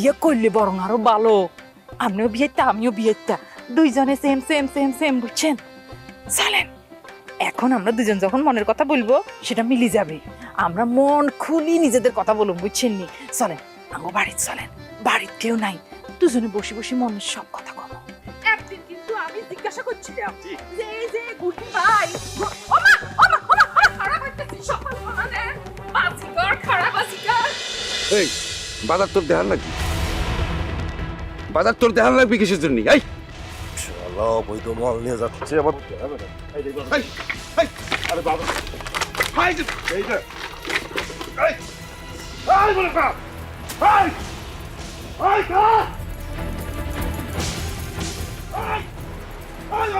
বিয়ে করলে বরং আরও ভালো। আপনিও বিয়েটা আমিও বিয়েটা দুইজনে সেম সেম সেম সেম বুঝছেন? চলেন। এখন আমরা দুজন যখন মনের কথা বলব সেটা মিলে যাবে। আমরা মন খুলি নিজেদের কথা বলুন বুঝছেন নি? চলেন আমার বাড়িতে চলেন। বাড়িতে কেউ নাই। দুজনে বসে বসে মনের সব কথা কব একদিন কিন্তু আমি জিজ্ঞাসা করছিলাম যে এই যে গুটি ভাই ওমা ওমা ওমা খারাপ বাজিকর খারাপ বাজিকর। এই বাজার তোর দেখার লাগবে বাজার তোর দেখা লাগবে কিসের জন্য? এই! শালা বৈধ মাল নিয়ে যাচ্ছে আবার আরে বাবা। যে, এই যে। এই, এই বলে কা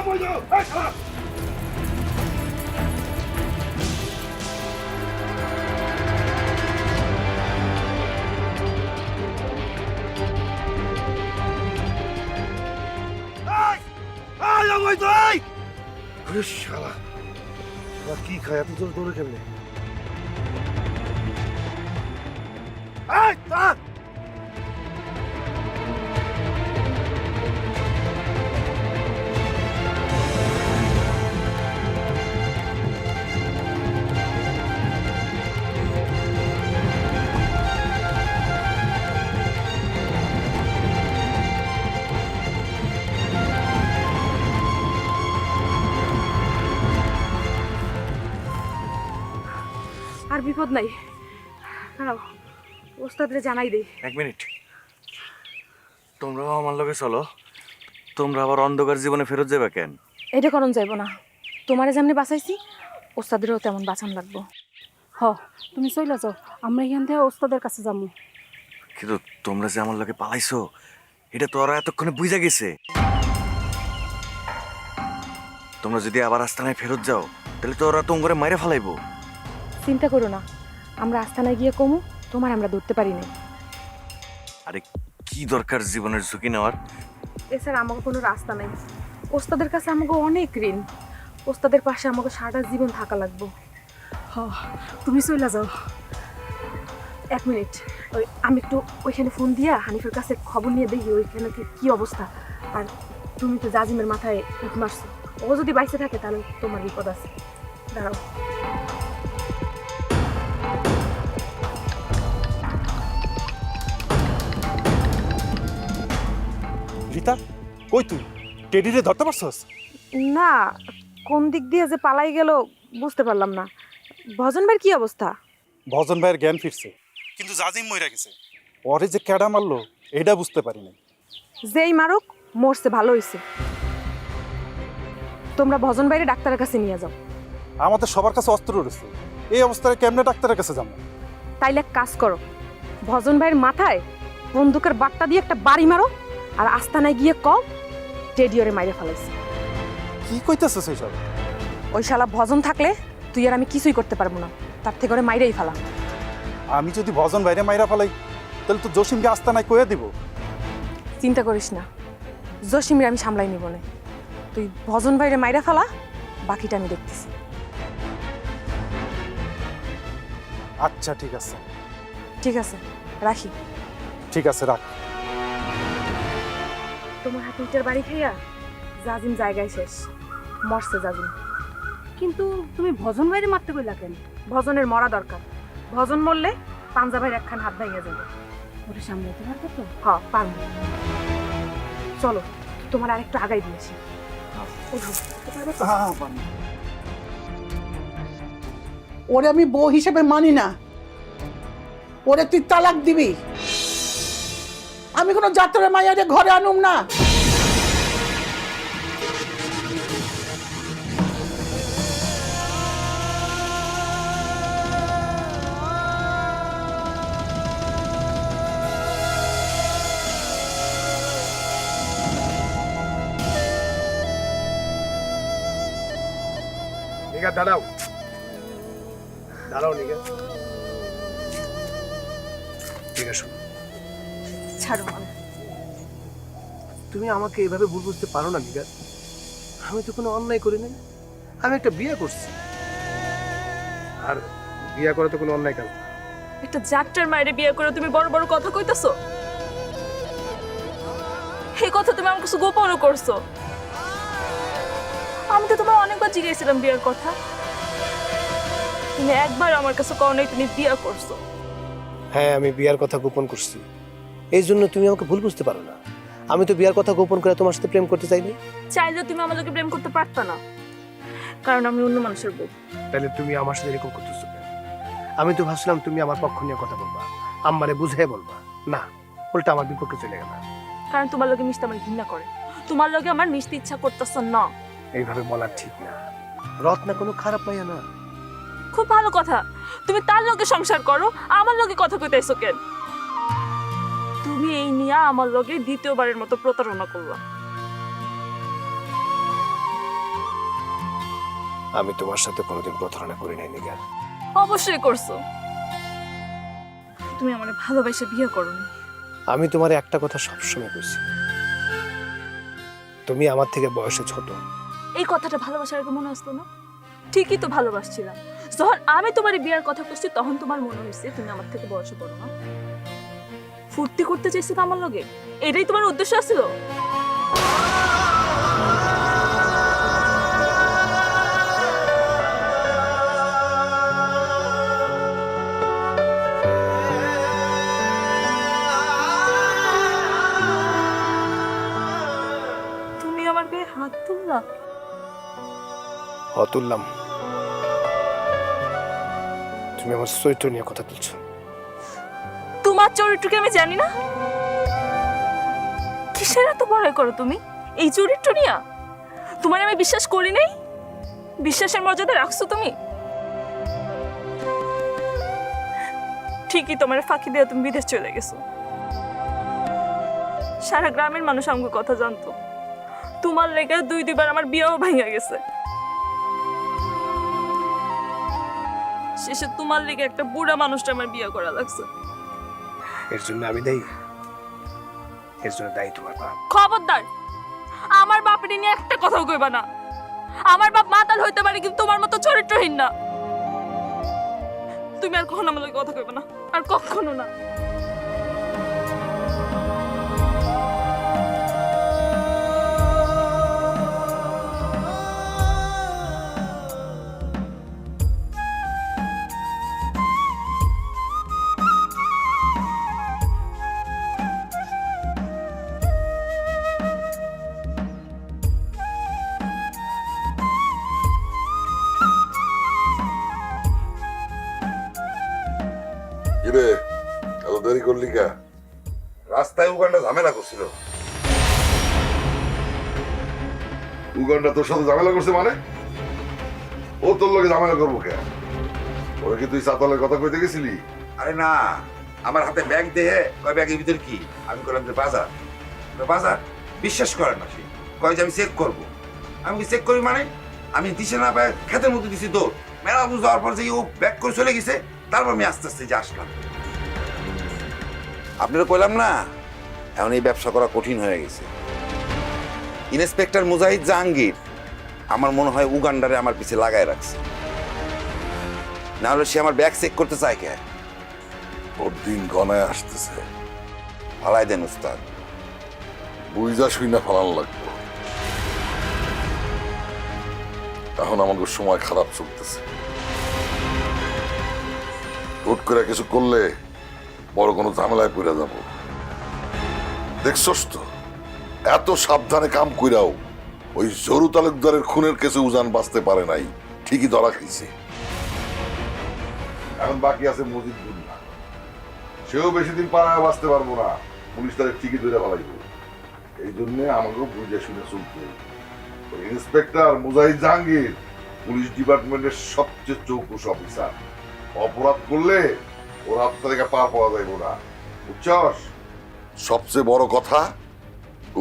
অবৈধ। এই অবৈধ এই আরে শালা শালা কি খায়? এত জোর দৌড়ে কেমনে? এই থাক! বিপদ নাই। দাঁড়াও ওস্তাদরে জানাই দেই। এক মিনিট। তোমরাও আমার লগে চলো। তোমরা আবার অন্ধকার জীবনে ফেরত যাবে কেন? এটা করণ যাইব না। তোমারে যেমনি বাঁচাইছি ওস্তাদেরও তেমন বাঁচান লাগবো। হ তুমি চলে যাও। আমরা এখান থেকে ওস্তাদের কাছে যাব কিন্তু তোমরা যে আমার লগে পালাইছো এটা তো ওরা এতক্ষণে বুঝা গেছে। তোমরা যদি আবার আস্তানায় ফেরত যাও তাহলে তো ওরা তোমরা মাইরে ফেলাইবো। চিন্তা করো না। আমরা আস্থানায় গিয়ে কমু তোমার আমরা ধরতে পারি না আরে কি দরকার জীবনের ঝুঁকি নেওয়ার? এছাড়া আমাকে কোনো রাস্তা নাই। ওস্তাদের কাছে আমাকে অনেক ঋণ। ওস্তাদের পাশে আমাকে সারাটা জীবন থাকা লাগবো। হ তুমি চলে যাও। এক মিনিট। ওই আমি একটু ওইখানে ফোন দিয়া হানিফের কাছে খবর নিয়ে দেখি ওইখানে কি কি অবস্থা। আর তুমি তো জাজিমের মাথায় মারছো। ও যদি বাইসে থাকে তাহলে তোমার বিপদ আছে। দাঁড়াও। রিতা কই তুই? টেডিরে ধরতে পারছস? না কোন দিক দিয়ে যে পালাই গেল বুঝতে পারলাম না। ভজন ভাইয়ের কি অবস্থা? ভজন ভাইয়ের জ্ঞান ফিরছে কিন্তু জাজিম মইরা গেছে। ওরে যে ক্যাডা মারলো এটা বুঝতে পারি নাই। যেই মারুক মরছে ভালো হইছে। তোমরা ভজন বাইরে ডাক্তারের কাছে নিয়ে যাও। আমাদের সবার কাছে অস্ত্র রয়েছে। এই অবস্থায় কেমনে ডাক্তারের কাছে যাব? তাইলে এক কাজ করো ভজন ভাইয়ের মাথায় বন্দুকের বাট্টা দিয়ে একটা বাড়ি মারো আর আস্তানায় গিয়ে কও টেডিওরে মাইরে ফেলাইছে। কি কইতেছিস এইসব? ওই শালা ভজন থাকলে তুই আর আমি কিছুই করতে পারব না তার থেকে ওরে মাইরেই ফেলা। আমি যদি ভজন বাইরে মাইরা ফেলাই তাহলে তো জসিমকে আস্তা নাই কয়ে দিব। চিন্তা করিস না জসিমের আমি সামলাই নিব না। তুই ভজন বাইরে মাইরা ফেলা বাকিটা আমি দেখতেছি। আচ্ছা ঠিক আছে। ঠিক আছে রাখি। ঠিক আছে রাখ। তোমার হাতে ইটের বাড়ি খাইয়া জাজিম জায়গায় শেষ। মরছে জাজিম। কিন্তু তুমি ভজন বাইরে মারতে কইলা কেন? ভজনের মরা দরকার। ভজন মরলে পাঞ্জাবের একখান হাত ভেঙে যাবে। ওটা সামলাতে পারবে তো? হ পারব। চলো তোমার আরেকটু আগাই দিয়েছি? ওরে আমি বউ হিসেবে মানি না। ওরে তুই তালাক দিবি। আমি কোনো যাত্রা মাইয়ারে ঘরে আনুম না। দাঁড়াও। দাঁড়াও নিগা ঠিক আছে। ছাড়ো আমাকে। তুমি আমাকে এভাবে ভুল বুঝতে পারো না নিগা আমি তো কোনো অন্যায় করি নাই আমি একটা বিয়ে করছি। আর বিয়ে করা তো কোনো অন্যায় কাজ না। একটা যাত্রার মায়েরে বিয়ে করে তুমি বড় বড় কথা কইতেছো? এই কথা তুমি আমার কিছু গোপনও করছ। আমি তো তোমার অনেকবার জিজ্ঞেসছিলাম বিয়ের কথা। তুমি একবার আমার কাছে কও নাই তুমি বিয়ে করছ। হ্যাঁ আমি বিয়ার কথা গোপন করছি। এই জন্য তুমি আমাকে ভুল বুঝতে পারো না। আমি তো বিয়ার কথা গোপন করে তোমার সাথে প্রেম করতে চাইনি। চাইলেও তুমি আমার লোকে প্রেম করতে পারতা না। কারণ আমি অন্য মানুষের বউ। তাহলে তুমি আমার সাথে এরকম করতেছো কেন? আমি তো ভাবছিলাম তুমি আমার পক্ষ নিয়ে কথা বলবা। আম্মারে বুঝাই বলবা। না উল্টা আমার বিপক্ষে চলে গেল। কারণ তোমার লোকে মিশতে আমার ঘৃণা করে। তোমার লোকে আমার মিশতে ইচ্ছা করতেছ না। এইভাবে বলা ঠিক না। রত্না কোনো খারাপ পাইয়া না। খুব ভালো কথা। তুমি তার লোকে সংসার করো আমার লোকে কথা কইতেছো কেন? তুমি এই নিয়ে আমার লগে দ্বিতীয়বারের মতো প্রতারণা করবা আমি তোমার সাথে কোনোদিন প্রতারণা করি নাই নিগার। অবশ্যই করছ। তুমি আমার ভালোবাসে বিয়ে করোনি। আমি তোমার একটা কথা সবসময় কইছি। তুমি আমার থেকে বয়সে ছোট। এই কথাটা ভালোবাসার আগে মনে আসতো না? ঠিকই তো ভালোবাসছিলাম। যখন আমি তোমার বিয়ার কথা করছি তখন তোমার মনে হয়েছে তুমি আমার থেকে বয়সে বড় না? ফুর্তি করতে চাইছো তো আমার লগে? এটাই তোমার উদ্দেশ্য ছিল তুমি আমার গায়ে হাত তুললা? অতুললাম তুমি আমার চরিত্র নিয়ে কথা তুলছো। তোমার চরিত্রকে আমি জানি না। কিসের এত ভয় করো তুমি? এই চরিত্র নিয়া তোমার আমি বিশ্বাস করি নাই? বিশ্বাসের মর্যাদা রাখছো তুমি? ঠিকই তোমার ফাঁকি দিয়ে তুমি বিদেশ চলে গেছো। সারা গ্রামের মানুষ আমাকে কথা জানতো। তোমার লেগে দুই দুইবার আমার বিয়েও ভেঙে গেছে। শেষে তোমার লেগে একটা বুড়া মানুষটা আমার বিয়ে করা লাগছে। এর জন্য আমি দায়ী। এর জন্য দায়ী তোমার বাপ। খবরদার, আমার বাপের নিয়ে একটা কথাও কইবা না। আমার বাপ মাতাল হইতে পারে কিন্তু তোমার মতো চরিত্রহীন না। তুমি আর কখনো আমার কথা কইবা না, আর কখনো না। দেরি করলি কা? রাস্তায় উগান্ডা ঝামেলা করছিল। উগান্ডা তোর সাথে ঝামেলা করছে মানে? ও তোর লগে ঝামেলা করব কে? ওরে কি তুই সাতালের কথা কইতে গেছিলি? আরে না, আমার হাতে ব্যাগ দেহে, কয় ব্যাগের ভিতর কি? আমি করলাম যে বাজার। বাজার, বিশ্বাস করে না সে। কয় যে আমি চেক করব। আমি চেক করি মানে? আমি দিছে না পায় খেতের মধ্যে দিছি দৌড়। মেলা বুঝ যাওয়ার পর যে ও ব্যাগ করে চলে গেছে, তারপর আমি আস্তে আস্তে যে আসলাম। আপনারা কইলাম না, এখন এই ব্যবসা করা কঠিন হয়ে গেছে। ইন্সপেক্টর মুজাহিদ জাহাঙ্গীর আমার মনে হয় উগান্ডারে আমার পিছে লাগায় রাখছে। না হলে সে আমার ব্যাগ চেক করতে চায় কে? ওর দিন গনায় আসতেছে। ফালাই দেন উস্তাদ। বুঝা শুই না ফালান লাগবো। এখন আমাদের সময় খারাপ চলতেছে। হুট করে কিছু করলে বড় কোনো ঝামেলায় পড়ে যাব। দেখছস তো, এত সাবধানে কাম কইরাও ওই জরু তালুকদারের খুনের কেসে উজান বাঁচতে পারে নাই, ঠিকই ধরা খাইছে। এখন বাকি আছে মজিদ দুনিয়া সেও বেশি দিন পাড়ায় বাঁচতে পারব না, পুলিশ তাদের ঠিকই ধরে ফেলাইব। এই জন্য আমাকেও বুঝে শুনে চলতে। ইন্সপেক্টর মুজাহিদ জাহাঙ্গীর, পুলিশ ডিপার্টমেন্টের সবচেয়ে চৌকুশ অফিসার। অপরাধ করলে ওর হাত থেকে পার পাওয়া যাইব না বুঝছস? সবচেয়ে বড় কথা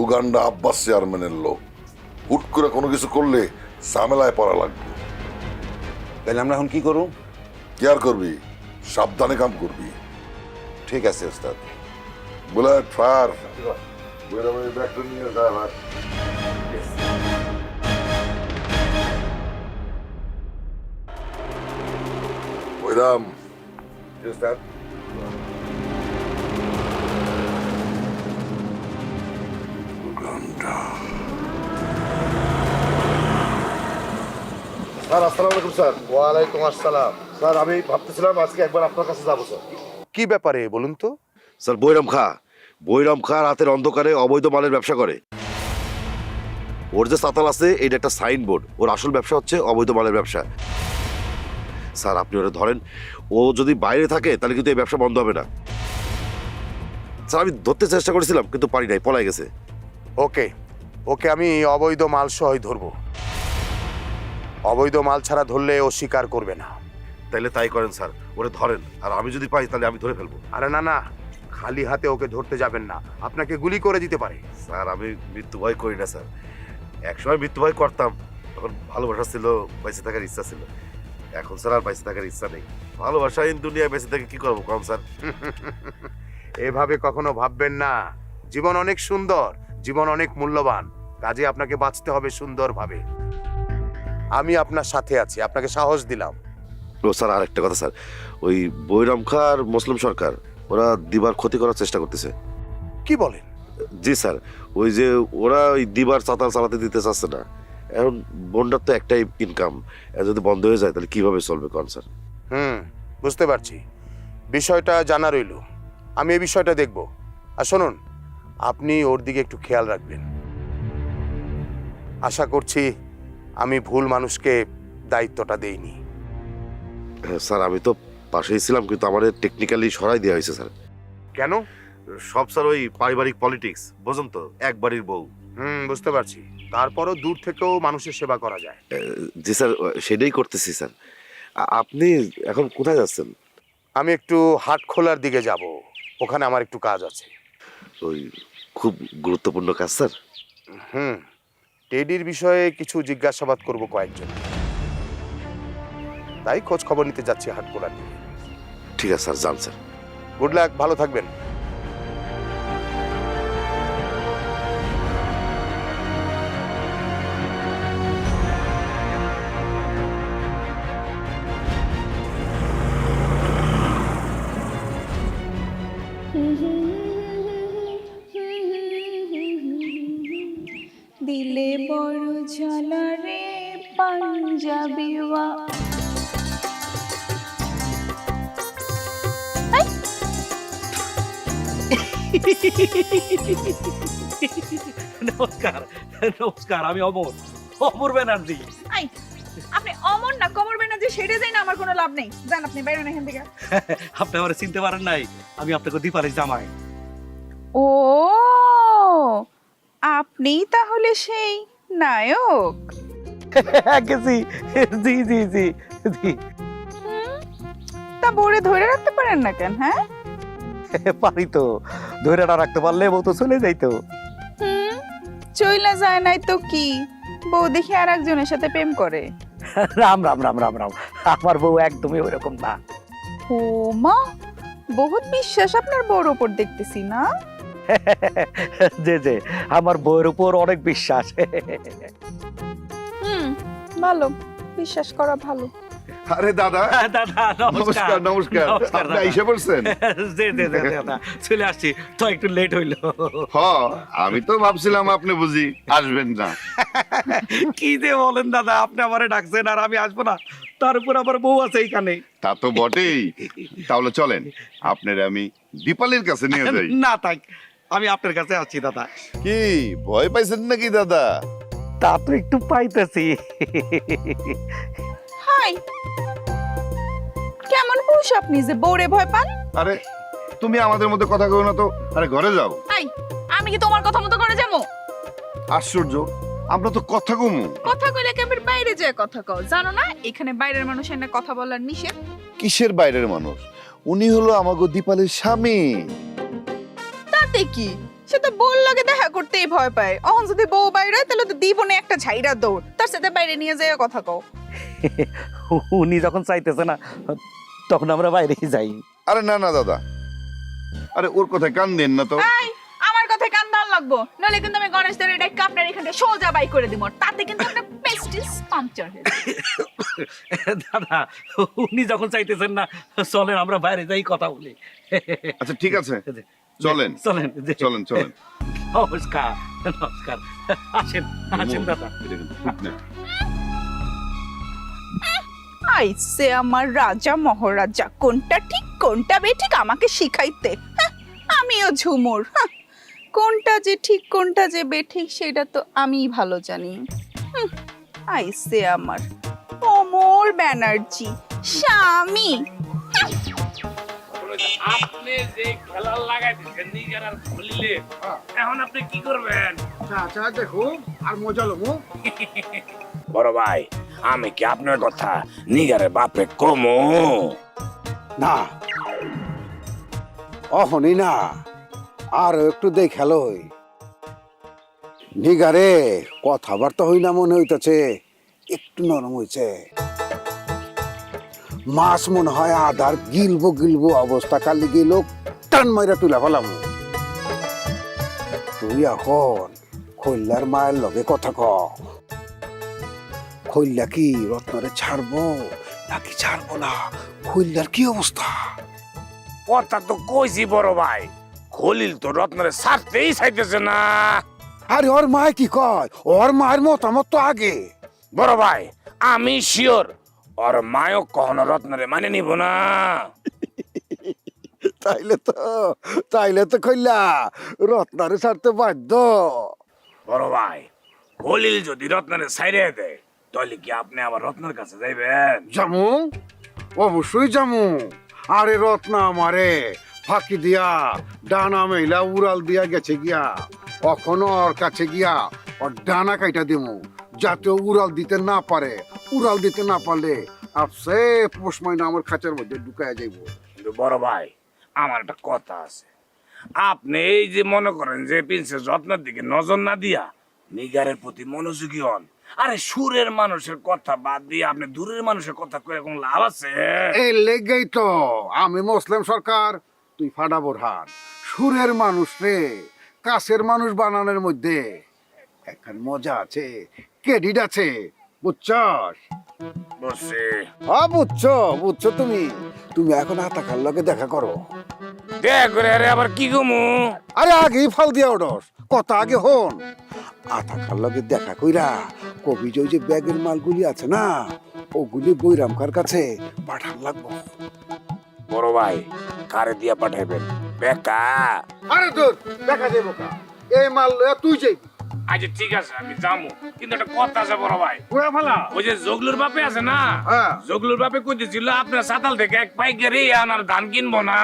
উগান্ডা আব্বাস চেয়ারম্যানের লোক। হুট করে কোনো কিছু করলে ঝামেলায় পড়া লাগবে। তাহলে আমরা এখন কি করব? কেয়ার করবি? সাবধানে কাম করবি। ঠিক আছে উস্তাদ বলে ফায়ার। ব্যাগটা নিয়ে যায় ভাই। ওইরাম Just that. স্যার আসসালামু আলাইকুম স্যার। ওয়ালাইকুম আসসালাম। স্যার আমি ভাবতেছিলাম আজকে একবার আপনার কাছে যাব স্যার। কি ব্যাপারে বলুন তো? স্যার বৈরাম খা। বৈরাম খা রাতের অন্ধকারে অবৈধ মালের ব্যবসা করে। ওর যে সাতাল আছে এটা একটা সাইনবোর্ড। ওর আসল ব্যবসা হচ্ছে অবৈধ মালের ব্যবসা। স্যার আপনি ওরা ধরেন। ও যদি বাইরে থাকে তাহলে কিন্তু এই ব্যবসা বন্ধ হবে না। স্যার আমি ধরতে চেষ্টা করেছিলাম কিন্তু পারি নাই পলাই গেছে। ওকে। ওকে আমি অবৈধ মাল সহই ধরবো। অবৈধ মাল ছাড়া ধরলে ও স্বীকার করবে না। তাইলে তাই করেন স্যার। ওরে ধরেন আর আমি যদি পাই তাহলে আমি ধরে ফেলব। আরে না না খালি হাতে ওকে ধরতে যাবেন না। আপনাকে গুলি করে দিতে পারে। স্যার আমি মৃত্যু ভয় করি না স্যার। একসময় মৃত্যু ভয় করতাম তখন ভালোবাসা ছিল বেঁচে থাকার ইচ্ছা ছিল। এখন স্যার আর বেঁচে থাকার ইচ্ছা নেই। ভালোবাসা এই দুনিয়ায় বেঁচে থেকে কি করব কম স্যার? এভাবে কখনো ভাববেন না। জীবন অনেক সুন্দর জীবন অনেক মূল্যবান। কাজে আপনাকে বাঁচতে হবে সুন্দরভাবে। আমি আপনার সাথে আছি আপনাকে সাহস দিলাম। ও স্যার আর একটা কথা স্যার। ওই বৈরাম খা আর মুসলিম সরকার ওরা দিবার ক্ষতি করার চেষ্টা করতেছে। কি বলেন? জি স্যার। ওই যে ওরা ওই দিবার চাতাল চালাতে দিতে চাচ্ছে না। এখন বন্ডার তো একটাই ইনকাম যদি বন্ধ হয়ে যায় তাহলে কীভাবে চলবে কন স্যার হুম বুঝতে পারছি। বিষয়টা জানা রইল। আমি এই বিষয়টা দেখব। আর শুনুন আপনি ওর দিকে একটু খেয়াল রাখবেন। আশা করছি আমি ভুল মানুষকে দায়িত্বটা দেইনি। হ্যাঁ, স্যার আমি তো পাশেই ছিলাম কিন্তু আমাদের টেকনিক্যালি সরাই দেওয়া হয়েছে স্যার। কেন? সব স্যার ওই পারিবারিক পলিটিক্স বোঝেন তো এক বাড়ির বউ। হুম বুঝতে পারছি। তারপরও দূর থেকেও মানুষের সেবা করা যায়। জি স্যার সেটাই করতেছি স্যার। আপনি এখন কোথায় যাচ্ছেন? আমি একটু হাট খোলার দিকে যাব। ওখানে আমার একটু কাজ আছে। ওই খুব গুরুত্বপূর্ণ কাজ স্যার। হুম টেডির বিষয়ে কিছু জিজ্ঞাসাবাদ করব কয়েকজন। তাই খোঁজ খবর নিতে যাচ্ছি হাট খোলার দিকে। ঠিক আছে স্যার যান স্যার। গুড লাক ভালো থাকবেন। নমস্কার নমস্কার আমি অমর অমর ব্যানার্জি। আই আপনি অমর না কমর ব্যানার্জি সেটা যাই না আমার কোনো লাভ নেই। যান আপনি বাইরে এখান থেকে। আপনি আমার চিনতে পারেন নাই আমি আপনাকে দীপালির জামাই। ও আপনি তাহলে সেই নায়ক। গেছি জি জি জি জি। তা বোরে ধরে রাখতে পারেন না কেন হ্যাঁ? পারি তো। ধরে না রাখতে পারলে বউ তো চলে যাইতো। হুম চইলা যায় নাই তো কি? বউ দেখি আর একজনের সাথে প্রেম করে। রাম রাম রাম রাম রাম আমার বউ একদমই ওরকম না। ও মা বহুত বিশ্বাস আপনার বউর ওপর দেখতেছি না? যে যে আমার বউয়ের উপর অনেক বিশ্বাস। হুম ভালো বিশ্বাস করা ভালো। আরে দাদা। দাদা নমস্কার। নমস্কার আপনি। এসে পড়ছেন জি জি জি দাদা। চলে আসছি। তো একটু লেট হইল। হ আমি তো ভাবছিলাম আপনি বুঝি আসবেন না। কি যে বলেন দাদা আপনি আমারে ডাকছেন আর আমি আসব না। তার উপর আমার বউ আছে এইখানে। তা তো বটেই। তাহলে চলেন আপনার আমি দীপালির কাছে নিয়ে যাই। না থাক। আমি আপনার কাছে আছি দাদা। কি ভয় পাইছেন নাকি দাদা? তা তো একটু পাইতেছি। হাই কেমন পুরুষ আপনি যে বউরে ভয় পান? আরে তুমি আমাদের মধ্যে কথা কও না তো আরে ঘরে যাও। আই আমি কি তোমার কথা মতো করে যাব? আশ্চর্য আমরা তো কথা কমু। কথা কইলে কেমন বাইরে যায় কথা কও? জানো না এখানে বাইরের মানুষ এনে কথা বলার নিষেধ? কিসের বাইরের মানুষ? উনি হলো আমাগো দীপালির স্বামী। তাতে কি? সে তো বউর লগে দেখা করতেই ভয় পায়। অহন যদি বউ বাইরে তাহলে তো দিবনে একটা ঝাইরা দৌড়। তার সাথে বাইরে নিয়ে যায় কথা কও। উনি যখন চাইতেছে না তখন আমরা বাইরে যাই। আরে না না দাদা। আরে ওর কথায় কান দেন না তো। এই আমার কথায় কান দান লাগবো। নাহলে কিন্তু আমি গণেশ দের ডাইকা আপনার এখানে সোজা বাই করে দিব। তাতে কিন্তু আপনার পেস্টিস পাংচার হয়ে দাদা উনি যখন চাইতেছেন না চলেন আমরা বাইরে যাই কথা বলি। আচ্ছা ঠিক আছে। চলেন। চলেন। চলেন চলেন। নমস্কার নমস্কার। আসেন আসেন দাদা। আইসে আমার রাজা মহারাজা। কোনটা ঠিক কোনটা বেঠিক আমাকে শিখাইতে। হ্যাঁ, আমিও ঝুমুর। হ্যাঁ, কোনটা যে ঠিক কোনটা যে বেঠিক সেটা তো আমিই ভালো জানি। আইসে আমার অমর ব্যানার্জি স্বামী। আপনি যে খেলার লাগাই দিচ্ছেন নিজের আর খুলিলে এখন আপনি কি করবেন? আচ্ছা দেখো আর মজা লমু বড় ভাই আমি কি আপনার কথা? নিগারে বাপে কমো। না। অহনি না। আর একটু দেখালই নিগারে, কথাবার্তা হই না মনে হইতেছে, একটু নরম হইছে। মাছ মনে হয় আধার গিলবো গিলবো অবস্থা, কালি গেল টান মাইরা তুলে ফেলাম। তুই এখন খৈল্লার মায়ের লগে কথা ক। খৈল্লা কি রত্নরে ছাড়বো নাকি ছাড়বো না? খৈল্লার কি অবস্থা? কথা তো কইছি বড় ভাই খলিল তো রত্নরে ছাড়তেই চাইতেছে না। আরে ওর মায় কি কয়? ওর মায়ের মতামত তো আগে। বড় ভাই আমি শিওর ওর মায়ও কখনো রত্নরে মানে নিব না। তাইলে তো তাইলে তো কইলা রত্নারে ছাড়তে বাধ্য। বড় ভাই খলিল যদি রত্নরে ছাইরে দেয় তাহলে কি আপনি আবার রত্নের কাছে যাইবেন? জামু? অবশ্যই জামু। আরে রত্না আমারে ফাঁকি দিয়া ডানা মেলা উড়াল দিয়া গেছে গিয়া। কখনো ওর কাছে গিয়া ওর ডানা কাইটা দিমু। যাতে উড়াল দিতে না পারে। উড়াল দিতে না পারলে আপসে পোষ মাইনা আমার খাঁচার মধ্যে ঢুকায় যাইবো। কিন্তু বড় ভাই আমার একটা কথা আছে। আপনি এই যে মনে করেন যে প্রিন্সেস রত্নের দিকে নজর না দিয়া নিগারের প্রতি মনোযোগী হন আরে সুরের মানুষের কথা বাদ দিয়ে আপনি দূরের মানুষের কথা কয়ে কোনো লাভ আছে? এই লেগেই তো আমি মুসলিম সরকার তুই ফাডা বোরহান। সুরের মানুষ রে কাছের মানুষ বানানোর মধ্যে। এখন মজা আছে ক্রেডিট আছে বুঝছস? বসে হ্যাঁ বুঝছ বুঝছ তুমি। তুমি এখন আতাকার লগে দেখা করো। দেখ করে আরে আবার কি গমু আরে আগেই ফাল দিয়া ওডস কথা আগে হন। আতাকার লগে দেখা কইরা কবি যে ওই যে ব্যাগের মালগুলি আছে না ওগুলি বৈরামকার কাছে পাঠান লাগবো। বড় ভাই কারে দিয়া পাঠাইবেন? বেকা। আরে তোর দেখা যাব কা এই মাল তুই যাইবি আচ্ছা ঠিক আছে আমি যাব। কিন্তু একটা কথা আছে বড় ভাই। কয়া ফেলা? ওই যে জগলুর বাপে আছে না হ্যাঁ। জগলুর বাপে কইতেছিল আপনার সাতাল থেকে এক পাইকারি আনার ধান কিনবো না।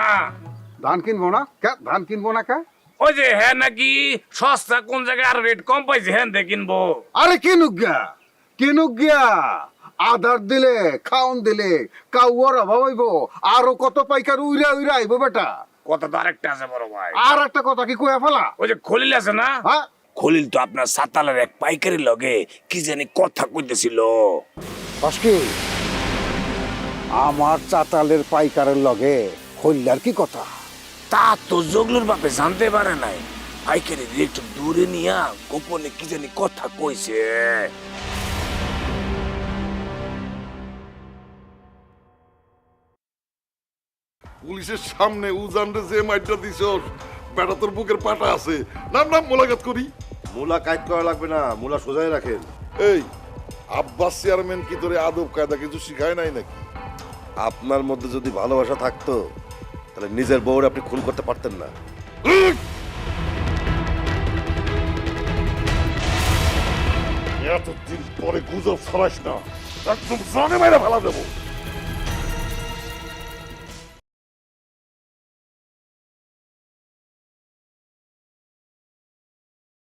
ধান কিনবো না? কে? ধান কিনবো না কে? ওই যে হ্যাঁ নাকি সস্তা কোন জায়গায় আর রেট কম পাইছে হ্যাঁ দিয়ে কিনবো। আরে কিনুক গিয়া কিনুক গিয়া। আধার দিলে খাওন দিলে কাউয়ার অভাব হইব। আরও কত পাইকার উইরা উইরা আইব বেটা। কথা তো আরেকটা আছে বড় ভাই। আর একটা কথা কি কয়া ফেলা? ওই যে খলিল আছে না? হ্যাঁ। খলিল তো আপনার সাতালের এক পাইকারি লগে কি জানি কথা কইতেছিল। কি আমার চাতালের পাইকারের লগে হইলার কি কথা? তা তো জগলুর বাপে জানতে পারে নাই। পাইকারি একটু দূরে নিয়া গোপনে কি জানি কথা কইছে। পুলিশের সামনে উজানরে যে মাইটটা দিছ বেটা তোর বুকের পাটা আছে। নাম নাম মোলাকাত করি। মূলা কাজ করা লাগবে না মূলা সোজাই রাখেন। এই আব্বাস চেয়ারম্যান কি তোরে আদব কায়দা কিছু শিখায় নাই নাকি? আপনার মধ্যে যদি ভালোবাসা থাকতো তাহলে নিজের বউর আপনি খুন করতে পারতেন না। এতদিন পরে গুজব ছড়াস না, একদম জানে মেরে ফেলা দেবো।